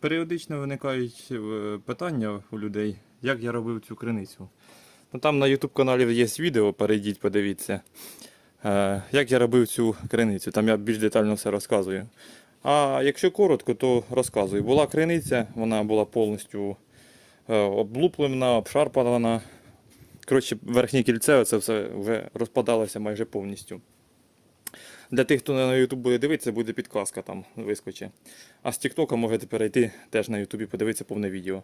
Періодично виникають е, питання у людей, як я робив цю криницю. Ну, там на YouTube каналі є відео, перейдіть, подивіться, е, як я робив цю криницю. Там я більш детально все розказую. А якщо коротко, то розказую. Була криниця, вона була повністю е, облуплена, обшарпана. Коротше, верхнє кільце це все вже розпадалося майже повністю. Для тих, хто на YouTube буде дивитися, буде підказка там вискочить. А з TikTok можете перейти теж на YouTube подивитися повне відео.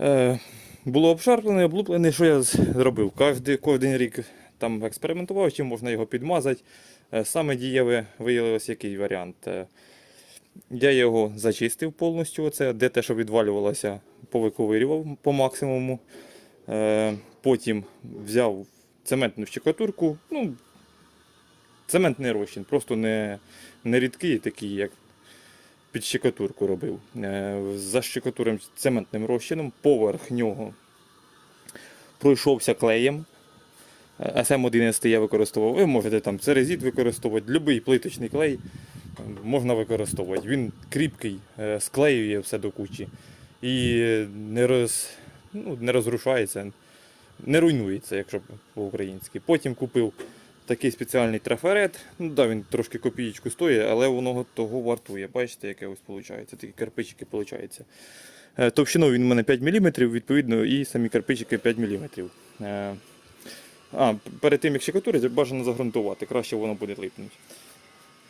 Е, було обшарплене, облуплене, що я зробив? Кожен рік там експериментував, чим можна його підмазати. Е, саме дієве виявилось який варіант. Е, я його зачистив повністю, оце, де те, що відвалювалося, повиковирював по максимуму. Е, потім взяв цементну щекотурку, ну, цементний розчин, просто не, не рідкий, такий, як під щекотурку робив. Е, За щекотурим цементним розчином, поверх нього пройшовся клеєм. Е, SM11 я використовував. Ви можете там церезіт використовувати, будь-який плиточний клей можна використовувати. Він кріпкий, е, склеює все до кучі і не, роз, ну, не розрушається, не руйнується, якщо по-українськи. Потім купив такий спеціальний трафарет. Ну, да, він трошки копієчку стоїть, але воно того вартує. Бачите, яке ось виходить. Такі кирпичики виходить. Е, Товщиною він у мене 5 мм, відповідно, і самі кирпичики 5 мм. Е, А, перед тим як щекотурити, бажано загрунтувати, краще воно буде липнути.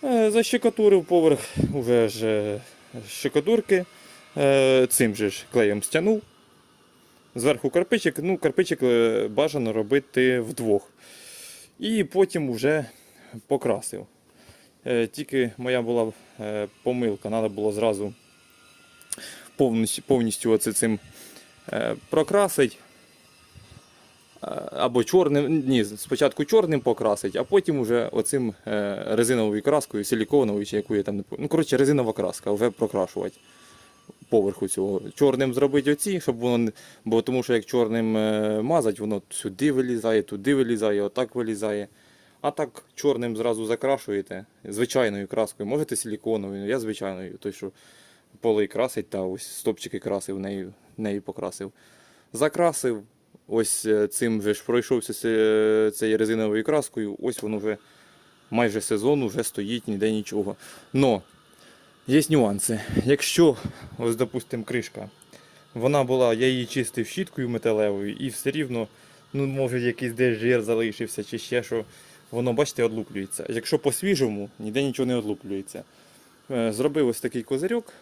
Е, Защекотурив поверх уже ж щекотурки. Е, Цим же ж клеєм стягнув. Зверху карпичик, ну, карпичик бажано робити вдвох. І потім вже покрасив. Е, Тільки моя була е, помилка, треба було зразу повністю, оце цим е, прокрасити. Або чорним, ні, спочатку чорним покрасить, а потім вже оцим резиновою краскою, силіконовою, чи яку я там не. Ну, коротше, резинова краска, вже прокрашувати поверху цього. Чорним зробити оці, щоб воно. Бо тому що як чорним е, мазать, воно сюди вилізає, туди вилізає, отак вилізає. А так чорним зразу закрашуєте звичайною краскою. Можете силіконовою, я звичайною, той, що поли красить, та ось стопчики красив, нею, нею покрасив. Закрасив, ось е, цим вже ж пройшовся цією резиновою краскою, ось воно вже майже сезон, вже стоїть, ніде нічого. Но Є нюанси. Якщо, ось, допустимо, кришка, вона була, я її чистив щіткою металевою, і все рівно, ну, може, якийсь десь жир залишився, чи ще що, воно, бачите, одлуплюється. Якщо по-свіжому, ніде нічого не одлуплюється. Е, Зробив ось такий козирьок,